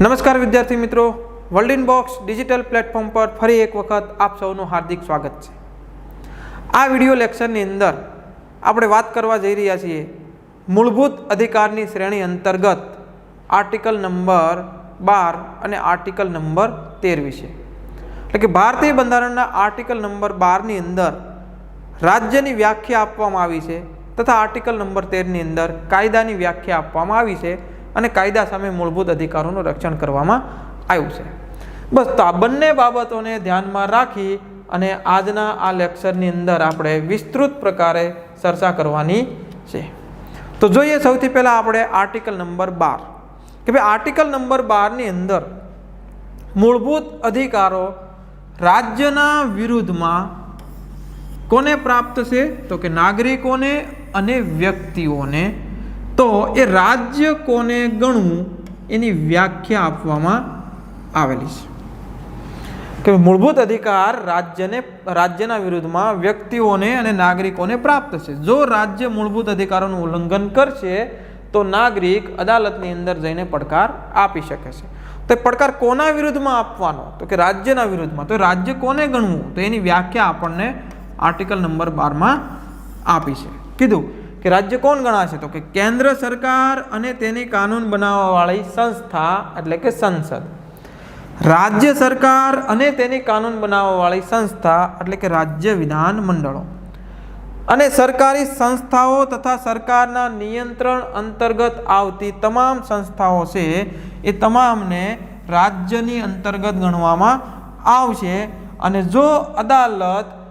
નમસ્કાર વિદ્યાર્થી મિત્રો. World in box digital platform પર ફરી એક વખત આપ સૌનું હાર્દિક સ્વાગત છે. આ વિડિયો લેક્ચરની અંદર આપણે વાત કરવા જઈ રહ્યા છીએ મૂળભૂત અધિકારની શ્રેણી અંતર્ગત આર્ટિકલ નંબર બાર અને આર્ટિકલ નંબર તેર વિશે. એટલે કે ભારતીય બંધારણના આર્ટિકલ નંબર બારની અંદર રાજ્યની વ્યાખ્યા આપવામાં આવી છે તથા આર્ટિકલ નંબર તેરની અંદર કાયદાની વ્યાખ્યા આપવામાં આવી છે. અને કાયદા સામે મૂળભૂત અધિકારોનું રક્ષણ કરવામાં આવ્યું છે. બસ તો આ બંને બાબતોને ધ્યાનમાં રાખી અને આજના આ લેક્ચરની અંદર આપણે વિસ્તૃત પ્રકારે ચર્ચા કરવાની છે. તો જોઈએ સૌથી પહેલાં આપણે આર્ટિકલ નંબર બાર. કે ભાઈ આર્ટિકલ નંબર બારની અંદર મૂળભૂત અધિકારો રાજ્યના વિરુદ્ધમાં કોને પ્રાપ્ત છે? તો કે નાગરિકોને અને વ્યક્તિઓને તો એ રાજ્ય કોને ગણવું એની વ્યાખ્યા આપવામાં આવેલી છે. કે મૂળભૂત અધિકાર રાજ્યને, રાજ્યના વિરુદ્ધમાં વ્યક્તિઓને અને નાગરિકોને પ્રાપ્ત છે. જો રાજ્ય મૂળભૂત અધિકારોનું ઉલ્લંઘન કરશે, તો નાગરિક અદાલતની અંદર જઈને પડકાર આપી શકે છે. તો પડકાર કોના વિરુદ્ધમાં આપવાનો? તો કે રાજ્યના વિરુદ્ધમાં. તો રાજ્ય કોને ગણવું? તો એની વ્યાખ્યા આપણને આર્ટિકલ નંબર બારમાં આપી છે. કીધું. કે રાજ્ય કોણ ગણાશે? તો કે કેન્દ્ર સરકાર અને તેની કાનૂન બનાવવાવાળી સંસ્થા, એટલે કે સંસદ. રાજ્ય સરકાર અને તેની કાનૂન બનાવવાવાળી સંસ્થા, એટલે કે રાજ્ય વિધાન મંડળો. અને સરકારી સંસ્થાઓ તથા સરકારના નિયંત્રણ અંતર્ગત આવતી તમામ સંસ્થાઓ છે, એ તમામને રાજ્યની અંતર્ગત ગણવામાં આવશે. અને જો અદાલત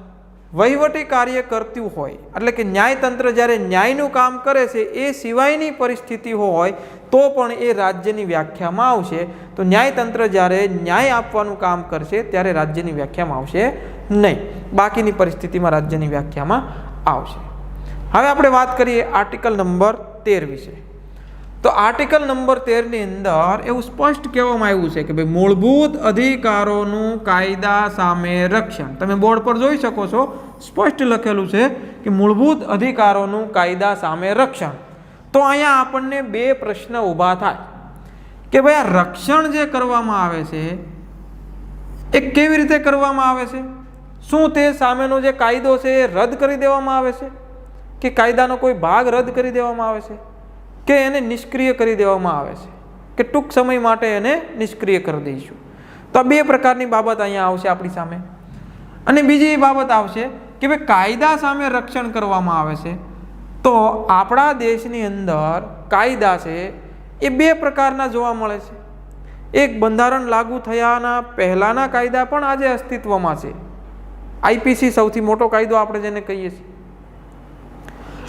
વહીવટી કાર્ય કરતું હોય, એટલે કે ન્યાયતંત્ર જ્યારે ન્યાયનું કામ કરે છે, એ સિવાયની પરિસ્થિતિ હોય, તો પણ એ રાજ્યની વ્યાખ્યામાં આવશે. તો ન્યાયતંત્ર જ્યારે ન્યાય આપવાનું કામ કરશે, ત્યારે રાજ્યની વ્યાખ્યામાં આવશે નહીં. બાકીની પરિસ્થિતિમાં રાજ્યની વ્યાખ્યામાં આવશે. હવે આપણે વાત કરીએ આર્ટિકલ નંબર તેર વિશે. તો આર્ટિકલ નંબર તેરની અંદર એવું સ્પષ્ટ કહેવામાં આવ્યું છે કે ભાઈ મૂળભૂત અધિકારોનું કાયદા સામે રક્ષણ. તમે બોર્ડ પર જોઈ શકો છો, સ્પષ્ટ લખેલું છે કે મૂળભૂત અધિકારોનું કાયદા સામે રક્ષણ. તો અહીંયા આપણને બે પ્રશ્ન ઊભા થાય. કે ભાઈ આ રક્ષણ જે કરવામાં આવે છે, એ કેવી રીતે કરવામાં આવે છે? શું તે સામેનો જે કાયદો છે એ રદ કરી દેવામાં આવે છે? કે કાયદાનો કોઈ ભાગ રદ કરી દેવામાં આવે છે? કે એને નિષ્ક્રિય કરી દેવામાં આવે છે. કે ટૂંક સમય માટે એને નિષ્ક્રિય કરી દઈશું. તો આ બે પ્રકારની બાબત અહીંયા આવશે આપણી સામે. અને બીજી બાબત આવશે કે ભાઈ કાયદા સામે રક્ષણ કરવામાં આવે છે. તો આપણા દેશની અંદર કાયદા છે એ બે પ્રકારના જોવા મળે છે. એક બંધારણ લાગુ થયાના પહેલાંના કાયદા પણ આજે અસ્તિત્વમાં છે. આઈપીસી સૌથી મોટો કાયદો આપણે જેને કહીએ છીએ.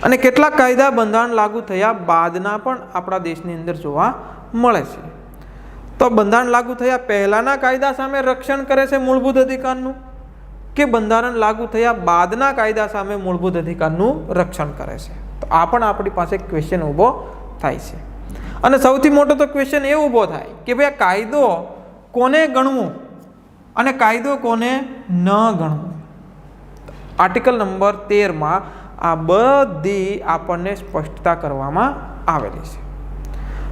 અને કેટલાક કાયદા બંધારણ લાગુ થયા બાદના પણ આપણા દેશની અંદર જોવા મળે છે. તો બંધારણ લાગુ થયા પહેલાંના કાયદા સામે રક્ષણ કરે છે મૂળભૂત અધિકારનું? કે બંધારણ લાગુ થયા બાદના કાયદા સામે મૂળભૂત અધિકારનું રક્ષણ કરે છે? તો આ પણ આપણી પાસે ક્વેશ્ચન ઊભો થાય છે. અને સૌથી મોટો તો ક્વેશ્ચન એ ઊભો થાય કે ભાઈ કાયદો કોને ગણવું અને કાયદો કોને ન ગણવું? આર્ટિકલ નંબર તેરમાં આ બધી આપણને સ્પષ્ટતા કરવામાં આવેલી છે.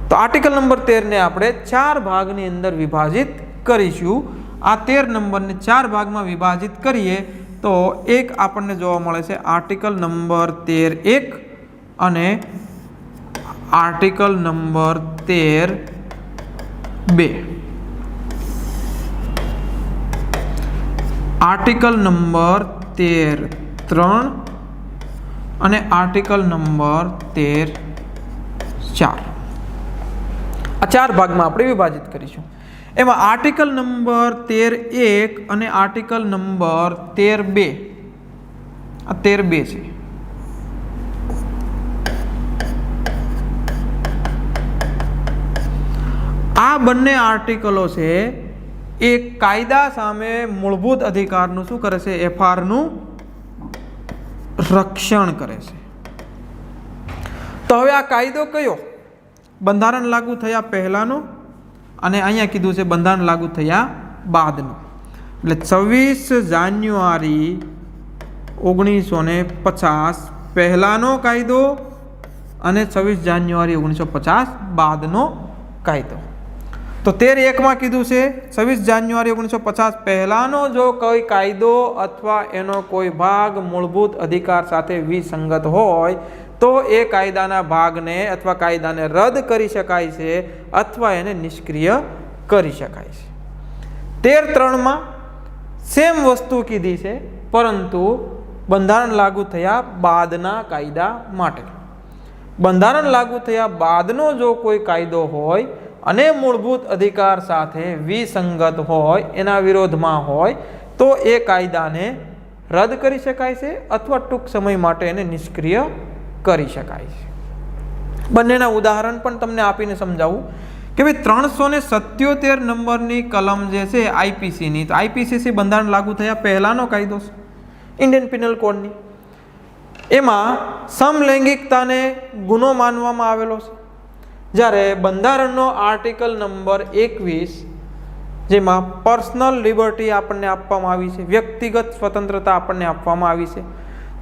તો આર્ટિકલ નંબર તેરને આપણે ચાર ભાગની અંદર વિભાજિત કરીશું. આ તેર નંબરને ચાર ભાગમાં વિભાજિત કરીએ તો એક આપણને જોવા મળે છે આર્ટિકલ નંબર તેર એક અને આર્ટિકલ નંબર તેર બે. આર્ટિકલ નંબર તેર ત્રણ અને આર્ટિકલ નંબર તેર ચાર. આ ચાર ભાગમાં આપણે વિભાજિત કરીશું. એમાં આર્ટિકલ નંબર તેર એક અને આર્ટિકલ નંબર તેર બે. આ તેર બે છે. આ બંને આર્ટિકલો છે, એ કાયદા સામે મૂળભૂત અધિકારનું શું કરે છે એફઆરનું રક્ષણ કરે છે. તો હવે આ કાયદો કયો? બંધારણ લાગુ થયા પહેલાંનો અને અહીંયા કીધું છે બંધારણ લાગુ થયા બાદનો. એટલે છવ્વીસ જાન્યુઆરી ઓગણીસો ને પચાસ પહેલાંનો કાયદો અને છવ્વીસ જાન્યુઆરી ઓગણીસો પચાસ બાદનો કાયદો. તો તેર એકમાં કીધું છે, છવ્વીસ જાન્યુઆરી ઓગણીસો પચાસ પહેલાંનો જો કોઈ કાયદો અથવા એનો કોઈ ભાગ મૂળભૂત અધિકાર સાથે વિસંગત હોય, તો એ કાયદાના ભાગને અથવા કાયદાને રદ કરી શકાય છે અથવા એને નિષ્ક્રિય કરી શકાય છે. તેર ત્રણમાં સેમ વસ્તુ કીધી છે, પરંતુ બંધારણ લાગુ થયા બાદના કાયદા માટે. બંધારણ લાગુ થયા બાદનો જો કોઈ કાયદો હોય અને મૂળભૂત અધિકાર સાથે વિસંગત હોય, એના વિરોધમાં હોય, તો એ કાયદાને રદ કરી શકાય છે અથવા ટૂંક સમય માટે એને નિષ્ક્રિય કરી શકાય છે. બંનેના ઉદાહરણ પણ તમને આપીને સમજાવું કે ભાઈ ત્રણસો ને સત્યોતેર નંબરની કલમ જે છે આઈપીસીની તો આઈપીસીસી બંધારણ લાગુ થયા પહેલાંનો કાયદો છે, ઇન્ડિયન પિનલ કોડની. એમાં સમલૈંગિકતાને ગુનો માનવામાં આવેલો છે. જ્યારે બંધારણનો આર્ટિકલ નંબર એકવીસ, જેમાં પર્સનલ લિબર્ટી આપણને આપવામાં આવી છે, વ્યક્તિગત સ્વતંત્રતા આપણને આપવામાં આવી છે.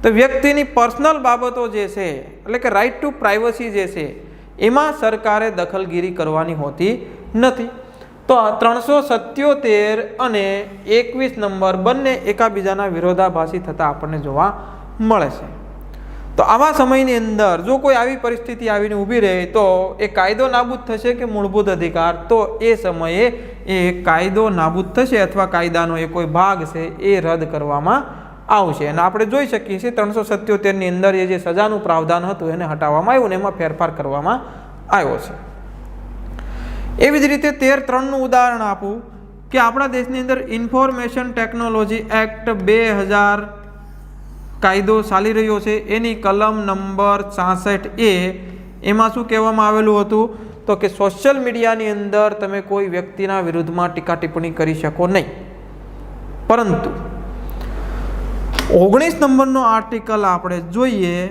તો વ્યક્તિની પર્સનલ બાબતો જે છે, એટલે કે રાઇટ ટુ પ્રાઇવસી જે છે, એમાં સરકારે દખલગીરી કરવાની હોતી નથી. તો ત્રણસો સત્યોતેર અને એકવીસ નંબર બંને એકાબીજાના વિરોધાભાસી થતાં આપણને જોવા મળે છે. તો આવા સમયની અંદર જો કોઈ આવી પરિસ્થિતિ આવીને ઊભી રહે, તો એ કાયદો નાબૂદ થશે કે મૂળભૂત અધિકાર? તો એ સમયે એ કાયદો નાબૂદ થશે અથવા કાયદાનો એ કોઈ ભાગ છે એ રદ કરવામાં આવશે. અને આપણે જોઈ શકીએ છીએ ત્રણસો સત્યોતેરની અંદર એ જે સજાનું પ્રાવધાન હતું એને હટાવવામાં આવ્યું ને એમાં ફેરફાર કરવામાં આવ્યો છે. એવી જ રીતે તેર ત્રણનું ઉદાહરણ આપું કે આપણા દેશની અંદર ઇન્ફોર્મેશન ટેકનોલોજી એક્ટ બે હજાર કાયદો ચાલી રહ્યો છે. એની કલમ નંબર છાસઠ એ એમાં શું કહેવામાં આવેલું હતું? તો કે સોશિયલ મીડિયાની અંદર તમે કોઈ વ્યક્તિના વિરુદ્ધમાં ટીકા ટિપ્પણી કરી શકો નહીં. પરંતુ ઓગણીસ નંબરનો આર્ટિકલ આપણે જોઈએ,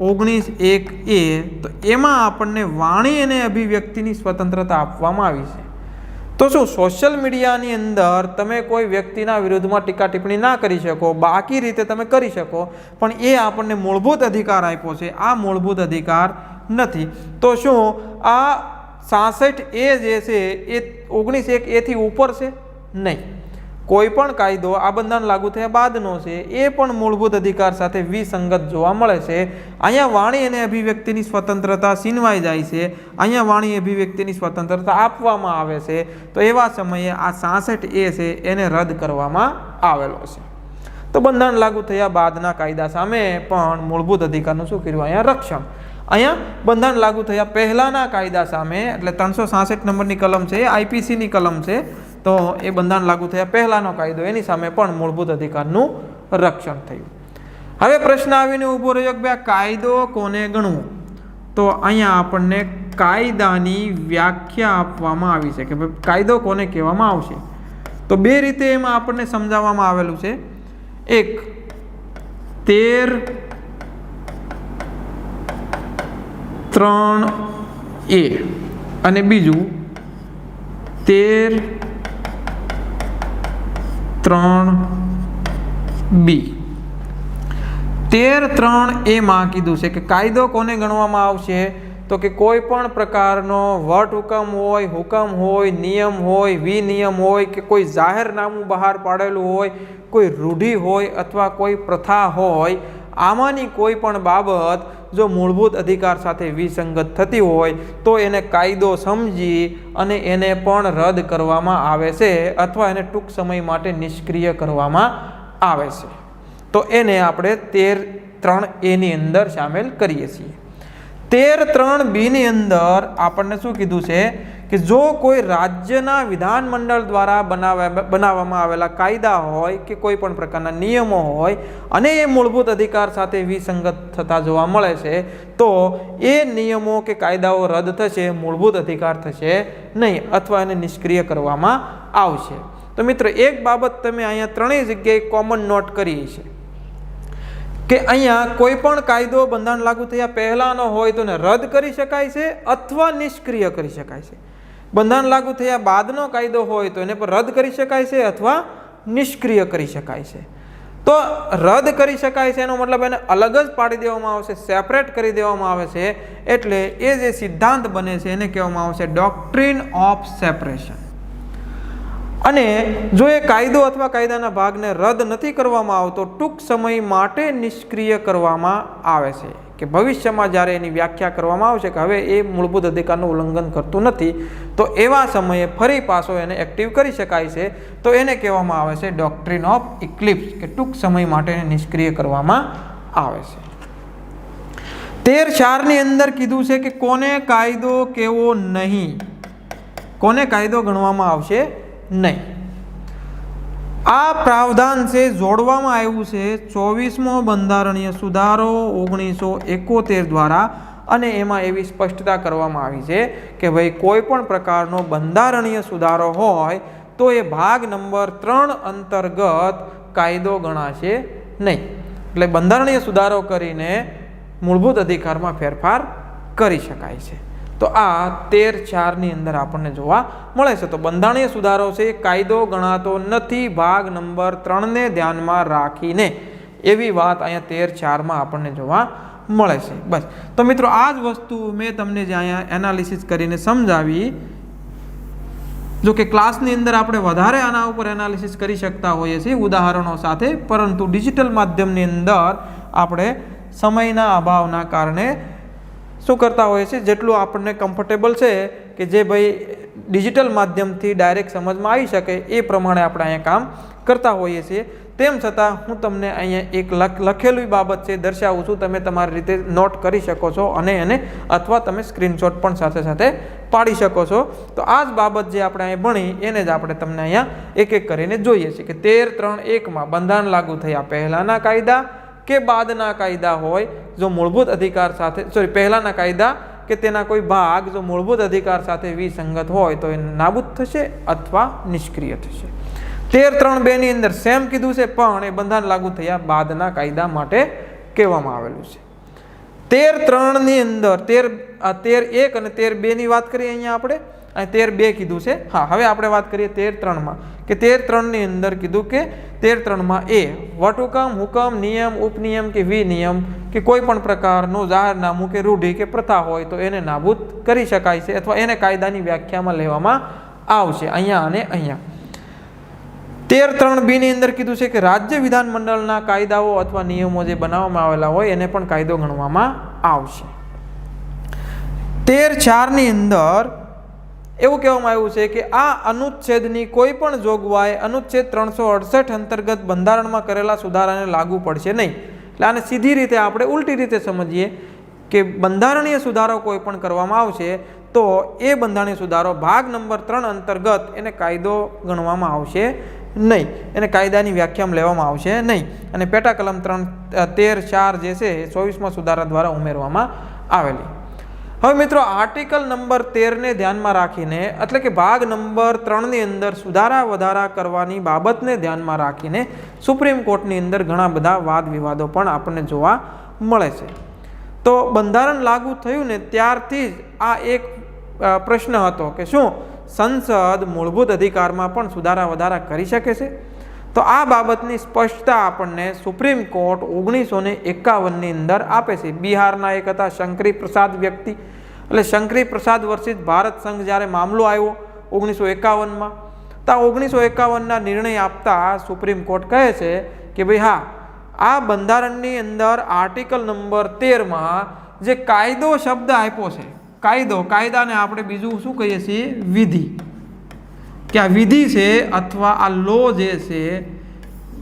ઓગણીસ એક એ, તો એમાં આપણને વાણી અને અભિવ્યક્તિની સ્વતંત્રતા આપવામાં આવી છે. તો શું સોશિયલ મીડિયાની અંદર તમે કોઈ વ્યક્તિના વિરુદ્ધમાં ટીકા ટિપ્પણી ના કરી શકો, બાકી રીતે તમે કરી શકો, પણ એ આપણને મૂળભૂત અધિકાર આપ્યો છે. આ મૂળભૂત અધિકાર નથી. તો શું, આ સાસઠ એ જે છે, એ ઓગણીસ એક એથી ઉપર છે? નહીં. કોઈ પણ કાયદો આ બંધારણ લાગુ થયા બાદનો છે, એ પણ મૂળભૂત અધિકાર સાથે વિસંગત જોવા મળે છે. અહીંયા વાણી અને અભિવ્યક્તિની સ્વતંત્રતા છીનવાઈ જાય છે. અહીંયા વાણી અભિવ્યક્તિની સ્વતંત્રતા આપવામાં આવે છે. તો એવા સમયે આ સાસઠ એ છે, એને રદ કરવામાં આવેલો છે. તો બંધારણ લાગુ થયા બાદના કાયદા સામે પણ મૂળભૂત અધિકારનું શું કર્યું? અહીંયા રક્ષણ. અહીંયા બંધારણ લાગુ થયા પહેલાંના કાયદા સામે, એટલે ત્રણસો સાસઠ નંબરની કલમ છે આઈપીસીની કલમ છે તો એ બંધારણ લાગુ થયા પહેલાંનો કાયદો, એની સામે પણ મૂળભૂત અધિકારનું રક્ષણ થયું. હવે પ્રશ્ન આવીને ઊભો રહ્યો કે આ કાયદો કોને ગણવો? તો અહીંયા આપણને કાયદાની વ્યાખ્યા આપવામાં આવી છે કે ભાઈ, કાયદો કોને કહેવામાં આવશે? તો બે રીતે એમાં આપણને સમજાવવામાં આવેલું છે. એક, તેર, ત્રણ, એ. અને બીજું, તેર ત્રણ બી. તેર ત્રણ એમાં કીધું છે કે કાયદો કોને ગણવામાં આવશે? તો કે કોઈ પણ પ્રકારનો વટ હુકમ હોય હુકમ હોય, નિયમ હોય, વિનિયમ હોય કે કોઈ જાહેરનામું બહાર પાડેલું હોય, કોઈ રૂઢિ હોય અથવા કોઈ પ્રથા હોય, આમાંની કોઈ પણ બાબત જો મૂળભૂત અધિકાર સાથે વિસંગત થતી હોય, તો એને કાયદો સમજી અને એને પણ રદ કરવામાં આવે છે અથવા એને ટૂંક સમય માટે નિષ્ક્રિય કરવામાં આવે છે. તો એને આપણે તેર ત્રણ એની અંદર સામેલ કરીએ છીએ. તેર ત્રણ બીની અંદર આપણને શું કીધું છે? કે જો કોઈ રાજ્યના વિધાનમંડળ દ્વારા બનાવ્યા બનાવવામાં આવેલા કાયદા હોય કે કોઈ પણ પ્રકારના નિયમો હોય અને એ મૂળભૂત અધિકાર સાથે વિસંગત થતા જોવા મળે છે, તો એ નિયમો કે કાયદાઓ રદ થશે, મૂળભૂત અધિકાર થશે નહીં અથવા એને નિષ્ક્રિય કરવામાં આવશે. તો મિત્રો, એક બાબત તમે અહીંયા ત્રણેય જગ્યાએ કોમન નોટ કરી છે કે અહીંયા કોઈ પણ કાયદો બંધારણ લાગુ થયા પહેલાંનો હોય તો રદ કરી શકાય છે અથવા નિષ્ક્રિય કરી શકાય છે. બંધારણ લાગુ થયા બાદનો કાયદો હોય તો એને પર રદ કરી શકાય છે અથવા નિષ્ક્રિય કરી શકાય છે. તો રદ કરી શકાય છે એનો મતલબ એને અલગ જ પાડી દેવામાં આવશે સેપરેટ કરી દેવામાં આવે છે. એટલે એ જે સિદ્ધાંત બને છે એને કહેવામાં આવશે ડોક્ટ્રીન ઓફ સેપરેશન અને જો એ કાયદો અથવા કાયદાના ભાગને રદ નથી કરવામાં આવતો, ટૂંક સમય માટે નિષ્ક્રિય કરવામાં આવે છે. કે ભવિષ્યમાં જ્યારે એની વ્યાખ્યા કરવામાં આવશે કે હવે એ મૂળભૂત અધિકારનું ઉલ્લંઘન કરતું નથી, તો એવા સમયે ફરી પાછો એને એક્ટિવ કરી શકાય છે. તો એને કહેવામાં આવે છે ડોક્ટ્રિન ઓફ ઇક્લિપ્સ કે ટૂંક સમય માટે નિષ્ક્રિય કરવામાં આવે છે. તેર ચારની અંદર કીધું છે કે કોને કાયદો કેવો નહીં? કોને કાયદો ગણવામાં આવશે નહીં? આ પ્રાવધાન છે, જોડવામાં આવ્યું છે ચોવીસમો બંધારણીય સુધારો ઓગણીસો એકોતેર દ્વારા અને એમાં એવી સ્પષ્ટતા કરવામાં આવી છે કે ભાઈ કોઈ પણ પ્રકારનો બંધારણીય સુધારો હોય તો એ ભાગ નંબર ત્રણ અંતર્ગત કાયદો ગણાશે નહીં. એટલે બંધારણીય સુધારો કરીને મૂળભૂત અધિકારમાં ફેરફાર કરી શકાય છે. તો આ તેર ચારની અંદર આપણને જોવા મળે છે. તો બંધારણીય સુધારો છે, કાયદો ગણાતો નથી, ભાગ નંબર ત્રણને ધ્યાનમાં રાખીને એવી વાત અહીંયા તેર ચારમાં આપણને જોવા મળે છે. બસ. તો મિત્રો, આ જ વસ્તુ મેં તમને જે અહીંયા એનાલિસિસ કરીને સમજાવી. જો કે ક્લાસની અંદર આપણે વધારે આના ઉપર એનાલિસિસ કરી શકતા હોઈએ છીએ ઉદાહરણો સાથે, પરંતુ ડિજિટલ માધ્યમની અંદર આપણે સમયના અભાવના કારણે શું કરતા હોઈએ છીએ જેટલું આપણને કમ્ફર્ટેબલ છે કે જે ભાઈ ડિજિટલ માધ્યમથી ડાયરેક્ટ સમજમાં આવી શકે એ પ્રમાણે આપણે અહીંયા કામ કરતા હોઈએ છીએ. તેમ છતાં હું તમને અહીંયા એક લખ, લખેલી બાબત છે, દર્શાવું છું. તમે તમારી રીતે નોટ કરી શકો છો અને એને અથવા તમે સ્ક્રીનશોટ પણ સાથે સાથે પાડી શકો છો. તો આ જ બાબત જે આપણે અહીંયા ભણી, એને જ આપણે તમને અહીંયા એક એક કરીને જોઈએ છીએ કે તેર, ત્રણ એકમાં બંધારણ લાગુ થયા. પહેલાંના કાયદા કે બાદના કાયદા હોય, જો મૂળભૂત અધિકાર સાથે સોરી પહેલાંના કાયદા કે તેના કોઈ ભાગ, જો મૂળભૂત અધિકાર સાથે વિસંગત હોય, તો એ નાબૂદ થશે અથવા નિષ્ક્રિય થશે. તેર ત્રણ બેની અંદર સેમ કીધું છે, પણ એ બંધારણ લાગુ થયા બાદના કાયદા માટે કહેવામાં આવેલું છે. તેર ત્રણની અંદર, તેર તેર એક અને તેર બેની વાત કરીએ અહીંયા આપણે. અને તેર બે કીધું છે. હા, હવે આપણે વાત કરીએ તેર ત્રણમાં. કે તેર ત્રણની અંદર કીધું કે તેર ત્રણમાં એ વટહુકમ હુકમ, નિયમ, ઉપનિયમ કે વિનિયમ કે કોઈ પણ પ્રકારનું જાહેરનામું કે રૂઢિ કે પ્રથા હોય તો એને નાબૂદ કરી શકાય છે અથવા એને કાયદાની વ્યાખ્યામાં લેવામાં આવશે. અહીંયા અને અહીંયા. તેર ત્રણ બીની અંદર કીધું છે કે રાજ્ય વિધાનમંડળના કાયદાઓ અથવા નિયમો જે બનાવવામાં આવેલા હોય એને પણ કાયદો ગણવામાં આવશે. તેર ચારની અંદર એવું કહેવામાં આવ્યું છે કે આ અનુચ્છેદની કોઈ પણ જોગવાઈ અનુચ્છેદ ત્રણસો અડસઠ અંતર્ગત બંધારણમાં કરેલા સુધારાને લાગુ પડશે નહીં. એટલે આને સીધી રીતે આપણે ઉલટી રીતે સમજીએ કે બંધારણીય સુધારો કોઈ પણ કરવામાં આવશે તો એ બંધારણીય સુધારો ભાગ નંબર ત્રણ અંતર્ગત એને કાયદો ગણવામાં આવશે નહીં. એને કાયદાની વ્યાખ્યામાં લેવામાં આવશે નહીં. અને પેટા કલમ ત્રણ તેર, ચાર જે છે એ ચોવીસમાં સુધારા દ્વારા ઉમેરવામાં આવેલી. હવે મિત્રો આર્ટિકલ નંબર તેરને ધ્યાનમાં રાખીને, એટલે કે ભાગ નંબર ત્રણની અંદર સુધારા વધારા કરવાની બાબતને ધ્યાનમાં રાખીને, સુપ્રીમ કોર્ટની અંદર ઘણા બધા વાદ વિવાદો પણ આપણને જોવા મળે છે. તો બંધારણ લાગુ થયું ને ત્યારથી જ આ એક પ્રશ્ન હતો કે શું સંસદ મૂળભૂત અધિકારમાં પણ સુધારા વધારા કરી શકે છે? તો આ બાબતની સ્પષ્ટતા આપણને સુપ્રીમ કોર્ટ ઓગણીસો ને એકાવનની અંદર આપે છે. બિહારના એક હતા શંકરી પ્રસાદ વ્યક્તિ. એટલે શંકરી પ્રસાદ વર્ષિત ભારત સંઘ જ્યારે મામલો આવ્યો ઓગણીસો એકાવનમાં, તો આ ઓગણીસો એકાવનના નિર્ણય આપતા સુપ્રીમ કોર્ટ કહે છે કે ભાઈ હા, આ બંધારણની અંદર આર્ટિકલ નંબર તેરમાં જે કાયદો શબ્દ આપ્યો છે, કાયદો, કાયદાને આપણે બીજું શું કહીએ છીએ? વિધિ. કે આ વિધિ છે અથવા આ લો જે છે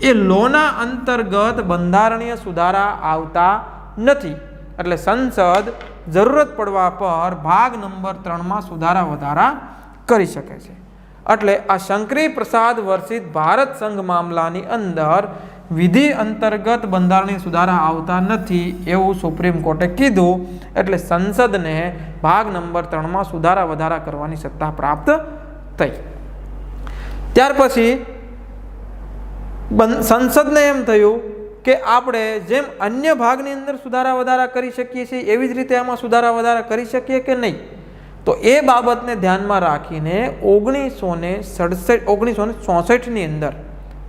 એ લોના અંતર્ગત બંધારણીય સુધારા આવતા નથી એટલે સંસદ જરૂરત પડવા પર ભાગ નંબર ત્રણમાં સુધારા વધારા કરી શકે છે એટલે આ શંકરી પ્રસાદ વર્ષિત ભારત સંઘ મામલાની અંદર વિધિ અંતર્ગત બંધારણીય સુધારા આવતા નથી એવું સુપ્રીમ કોર્ટે કીધું એટલે સંસદને ભાગ નંબર ત્રણમાં સુધારા વધારા કરવાની સત્તા પ્રાપ્ત થઈ ત્યાર પછી સંસદને એમ થયું કે આપણે જેમ અન્ય ભાગની અંદર સુધારા વધારા કરી શકીએ છીએ, એવી જ રીતે આમાં સુધારા વધારા કરી શકીએ કે નહીં? તો એ બાબતને ધ્યાનમાં રાખીને ઓગણીસો ને સડસઠ ઓગણીસો ને ચોસઠની અંદર,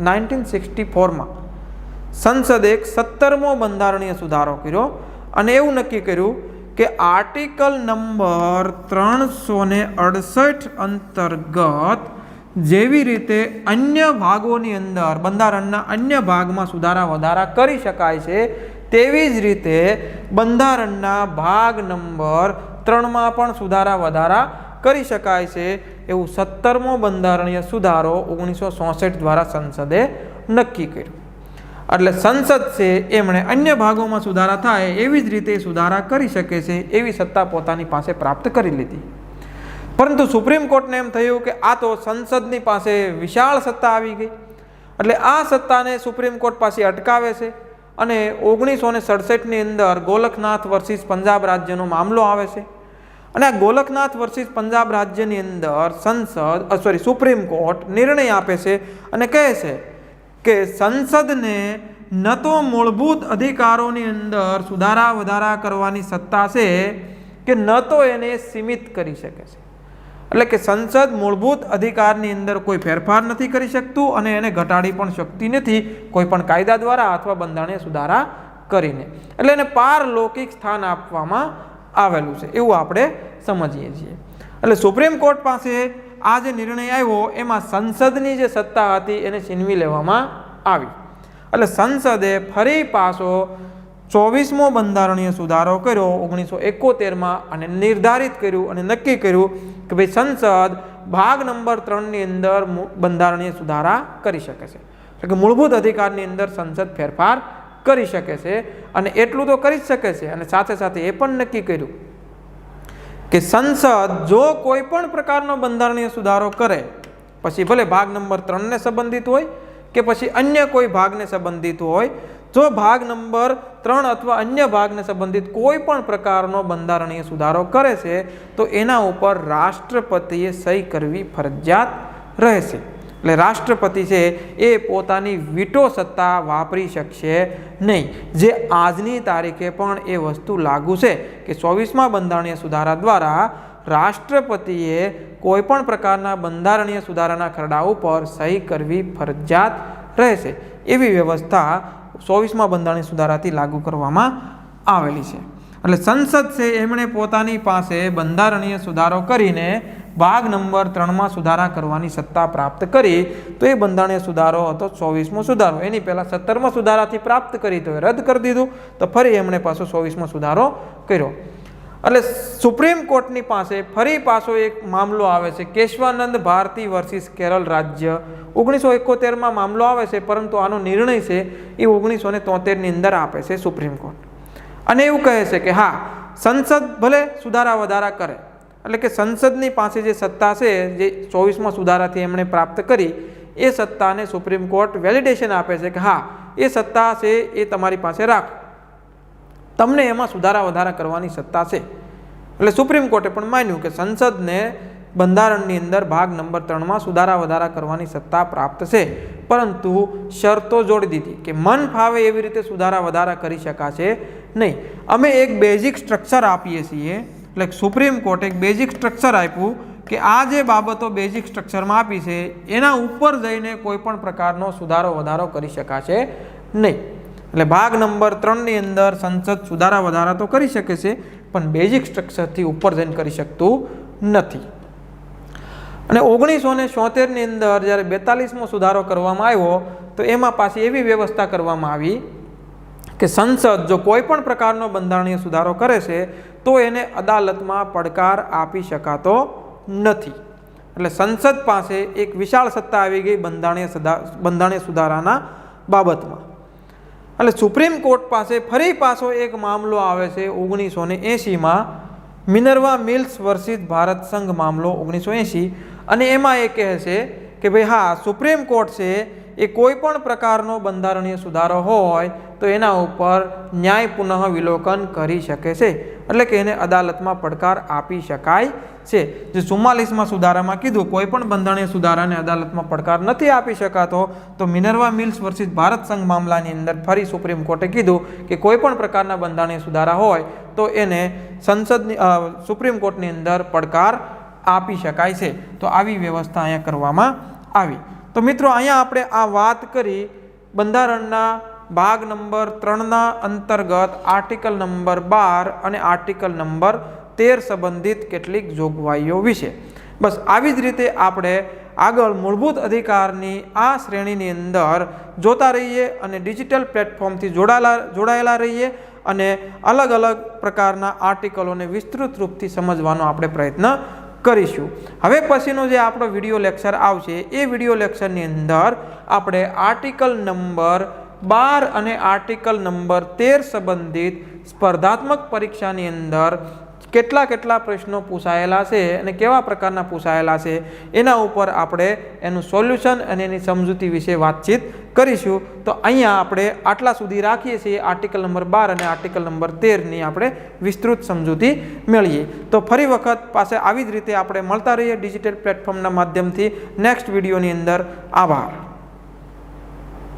નાઇન્ટીન સિક્સટી ફોરમાં સંસદે એક સત્તરમો બંધારણીય સુધારો કર્યો અને એવું નક્કી કર્યું કે આર્ટિકલ નંબર ત્રણસો ને અડસઠ અંતર્ગત જેવી રીતે અન્ય ભાગોની અંદર બંધારણના અન્ય ભાગમાં સુધારા વધારા કરી શકાય છે, તેવી જ રીતે બંધારણના ભાગ નંબર ત્રણમાં પણ સુધારા વધારા કરી શકાય છે. એવું સત્તરમો બંધારણીય સુધારો ઓગણીસો ચોસઠ દ્વારા સંસદે નક્કી કર્યું. એટલે સંસદ છે, એમણે અન્ય ભાગોમાં સુધારા થાય એવી જ રીતે સુધારા કરી શકે છે, એવી સત્તા પોતાની પાસે પ્રાપ્ત કરી લીધી. પરંતુ સુપ્રીમ કોર્ટને એમ થયું કે આ તો સંસદની પાસે વિશાળ સત્તા આવી ગઈ. એટલે આ સત્તાને સુપ્રીમ કોર્ટ પાસે અટકાવે છે અને ઓગણીસો ને સડસઠની અંદર ગોલકનાથ વર્સિસ પંજાબ રાજ્યનો મામલો આવે છે. અને આ ગોલકનાથ વર્સિસ પંજાબ રાજ્યની અંદર સંસદ સોરી સુપ્રીમ કોર્ટ નિર્ણય આપે છે અને કહે છે કે સંસદને ન તો મૂળભૂત અધિકારોની અંદર સુધારા વધારા કરવાની સત્તા છે કે ન તો એને સીમિત કરી શકે છે. એટલે કે સંસદ મૂળભૂત અધિકારની અંદર કોઈ ફેરફાર નથી કરી શકતું અને એને ઘટાડી પણ શકતી નથી કોઈ પણ કાયદા દ્વારા અથવા બંધારણીય સુધારા કરીને. એટલે એને પારલૌકિક સ્થાન આપવામાં આવેલું છે. એવું આપણે સમજીએ છીએ. એટલે સુપ્રીમ કોર્ટ પાસે આ જે નિર્ણય આવ્યો, એમાં સંસદની જે સત્તા હતી એને છીનવી લેવામાં આવી. એટલે સંસદે ફરી પાછો ચોવીસમો બંધારણીય સુધારો કર્યો, ઓગણીસો એકોતેરમાં અને નિર્ધારિત કર્યું અને નક્કી કર્યું કે ભાઈ સંસદ ભાગ નંબર ત્રણની અંદર બંધારણીય સુધારા કરી શકે છે. એટલે કે મૂળભૂત અધિકારની અંદર સંસદ ફેરફાર કરી શકે છે અને એટલું તો કરી જ શકે છે અને સાથે સાથે એ પણ નક્કી કર્યું કે સંસદ જો કોઈ પણ પ્રકારનો બંધારણીય સુધારો કરે, પછી ભલે ભાગ નંબર ત્રણને સંબંધિત હોય કે પછી અન્ય કોઈ ભાગને સંબંધિત હોય જો ભાગ નંબર ત્રણ અથવા અન્ય ભાગને સંબંધિત કોઈ પણ પ્રકારનો બંધારણીય સુધારો કરે છે, તો એના ઉપર રાષ્ટ્રપતિએ સહી કરવી ફરજિયાત રહેશે. એટલે રાષ્ટ્રપતિ છે એ પોતાની વીટો સત્તા વાપરી શકશે નહીં. જે આજની તારીખે પણ એ વસ્તુ લાગુ છે કે ચોવીસમાં બંધારણીય સુધારા દ્વારા રાષ્ટ્રપતિએ કોઈ પણ પ્રકારના બંધારણીય સુધારાના ખરડા ઉપર સહી કરવી ફરજિયાત રહેશે. એવી વ્યવસ્થા ચોવીસમા બંધારણીય સુધારાથી લાગુ કરવામાં આવેલી છે. એટલે સંસદ છે, એમણે પોતાની પાસે બંધારણીય સુધારો કરીને ભાગ નંબર ત્રણમાં સુધારા કરવાની સત્તા પ્રાપ્ત કરી. તો એ બંધારણીય સુધારો હતો ચોવીસમો સુધારો. એની પહેલાં સત્તરમો સુધારાથી પ્રાપ્ત કરી તો એ રદ કરી દીધું. તો ફરી એમણે પાછો ચોવીસમો સુધારો કર્યો. એટલે સુપ્રીમ કોર્ટની પાસે ફરી પાછો એક મામલો આવે છે. કેશવાનંદ ભારતી વર્સિસ કેરળ રાજ્ય. ઓગણીસો એકોતેરમાં મામલો આવે છે, પરંતુ આનો નિર્ણય છે એ ઓગણીસો ને તોતેરની અંદર આપે છે સુપ્રીમ કોર્ટ. અને એવું કહે છે કે હા, સંસદ ભલે સુધારા વધારા કરે, એટલે કે સંસદની પાસે જે સત્તા છે, જે ચોવીસમાં સુધારાથી એમણે પ્રાપ્ત કરી, એ સત્તાને સુપ્રીમ કોર્ટ વેલિડેશન આપે છે કે હા, એ સત્તા છે એ તમારી પાસે રાખ. તમને એમાં સુધારા વધારા કરવાની સત્તા છે. એટલે સુપ્રીમ કોર્ટે પણ માન્યું કે સંસદને બંધારણની અંદર ભાગ નંબર ત્રણમાં સુધારા વધારા કરવાની સત્તા પ્રાપ્ત છે. પરંતુ શરતો જોડી દીધી કે મન ફાવે એવી રીતે સુધારા વધારા કરી શકાશે નહીં. અમે એક બેઝિક સ્ટ્રક્ચર આપીએ છીએ. એટલે સુપ્રીમ કોર્ટે એક બેઝિક સ્ટ્રક્ચર આપ્યું કે આ જે બાબતો બેઝિક સ્ટ્રક્ચરમાં આપી છે, એના ઉપર જઈને કોઈ પણ પ્રકારનો સુધારો વધારો કરી શકાશે નહીં. એટલે ભાગ નંબર ત્રણની અંદર સંસદ સુધારા વધારા તો કરી શકે છે, પણ બેઝિક સ્ટ્રક્ચરથી ઉપર જઈને કરી શકતું નથી. અને ઓગણીસો ને છોતેરની અંદર જ્યારે બેતાલીસમો સુધારો કરવામાં આવ્યો, તો એમાં પાછી એવી વ્યવસ્થા કરવામાં આવી કે સંસદ જો કોઈ પણ પ્રકારનો બંધારણીય સુધારો કરે છે, તો એને અદાલતમાં પડકાર આપી શકાતો નથી. એટલે સંસદ પાસે એક વિશાળ સત્તા આવી ગઈ બંધારણીય બંધારણીય સુધારાના બાબતમાં. એટલે સુપ્રીમ કોર્ટ પાસે ફરી પાછો એક મામલો આવે છે ઓગણીસો ને એંશીમાં. મિનર્વા મિલ્સ વર્સિસ ભારત સંઘ મામલો ઓગણીસો એંશી. અને એમાં એ કહે છે કે ભાઈ હા, સુપ્રીમ કોર્ટ છે એ કોઈ પણ પ્રકારનો બંધારણીય સુધારો હોય તો એના ઉપર ન્યાય પુનઃ વિલોકન કરી શકે છે. એટલે કે એને અદાલતમાં પડકાર આપી શકાય છે. જે ચુમ્માલીસમાં સુધારામાં કીધું, કોઈ પણ બંધારણીય સુધારાને અદાલતમાં પડકાર નથી આપી શકાતો, તો મિનર્વા મિલ્સ વર્સિસ ભારત સંઘ મામલાની અંદર ફરી સુપ્રીમ કોર્ટે કીધું કે કોઈ પણ પ્રકારના બંધારણીય સુધારા હોય તો એને સંસદની સુપ્રીમ કોર્ટની અંદર પડકાર આપી શકાય છે. તો આવી વ્યવસ્થા અહીંયા કરવામાં આવી. તો મિત્રો અહીંયા આપણે આ વાત કરી બંધારણના ભાગ નંબર ત્રણના અંતર્ગત આર્ટિકલ નંબર બાર અને આર્ટિકલ નંબર તેર સંબંધિત કેટલીક જોગવાઈઓ વિશે. બસ આવી જ રીતે આપણે આગળ મૂળભૂત અધિકારની આ શ્રેણીની અંદર જોતા રહીએ અને ડિજિટલ પ્લેટફોર્મથી જોડાયેલા જોડાયેલા રહીએ અને અલગ અલગ પ્રકારના આર્ટિકલોને વિસ્તૃત રૂપથી સમજવાનો આપણે પ્રયત્ન કરીશું. હવે પછીનો જે આપણો વીડિયો લેક્ચર આવશે, એ વીડિયો લેક્ચરની અંદર આપણે આર્ટિકલ નંબર બાર અને આર્ટિકલ નંબર તેર સંબંધિત સ્પર્ધાત્મક પરીક્ષાની અંદર કેટલા કેટલા પ્રશ્નો પૂછાયેલા છે અને કેવા પ્રકારના પૂછાયેલા છે, એના ઉપર આપણે એનું સોલ્યુશન અને એની સમજૂતી વિશે વાતચીત કરીશું, તો અહીંયા આપણે આટલા સુધી રાખીએ છીએ આર્ટિકલ નંબર બાર અને આર્ટિકલ નંબર તેરની આપણે વિસ્તૃત સમજૂતી મેળવીએ. તો ફરી વખત પાસે આવી જ રીતે આપણે મળતા રહીએ ડિજિટલ પ્લેટફોર્મના માધ્યમથી. નેક્સ્ટ વિડીયોની અંદર આભાર.